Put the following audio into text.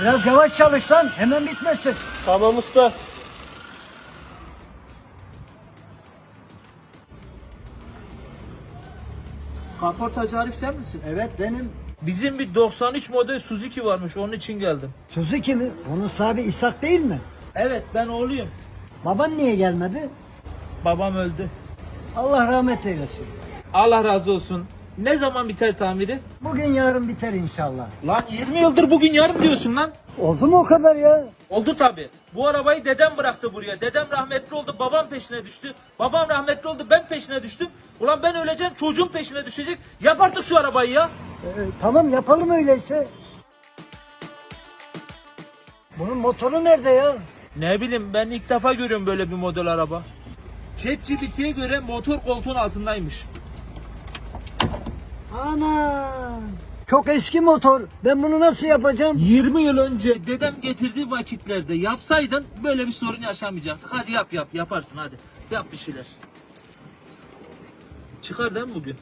Biraz yavaş çalış lan hemen bitmesin. Tamam usta. Kaportacı Arif sen misin? Evet benim. Bizim bir 93 model Suzuki varmış onun için geldim. Suzuki mi? Onun sahibi İshak değil mi? Evet ben oğluyum. Baban niye gelmedi? Babam öldü. Allah rahmet eylesin. Allah razı olsun. Ne zaman biter tamiri? Bugün yarın biter inşallah. Lan 20 yıldır bugün yarın diyorsun lan. Oldu mu o kadar ya? Oldu tabi. Bu arabayı dedem bıraktı buraya. Dedem rahmetli oldu, babam peşine düştü. Babam rahmetli oldu, ben peşine düştüm. Ulan ben öleceğim, çocuğum peşine düşecek. Yap artık şu arabayı ya. Ee, tamam yapalım öyleyse. Bunun motoru nerede ya? Ne bileyim ben ilk defa görüyorum böyle bir model araba. ChatGPT'ye göre motor koltuğun altındaymış. Ana! Çok eski motor. Ben bunu nasıl yapacağım? 20 yıl önce dedem getirdiği vakitlerde yapsaydın böyle bir sorun yaşamayacaktık. Hadi yap yap yaparsın hadi. Yap bir şeyler. Çıkar değil mi bugün?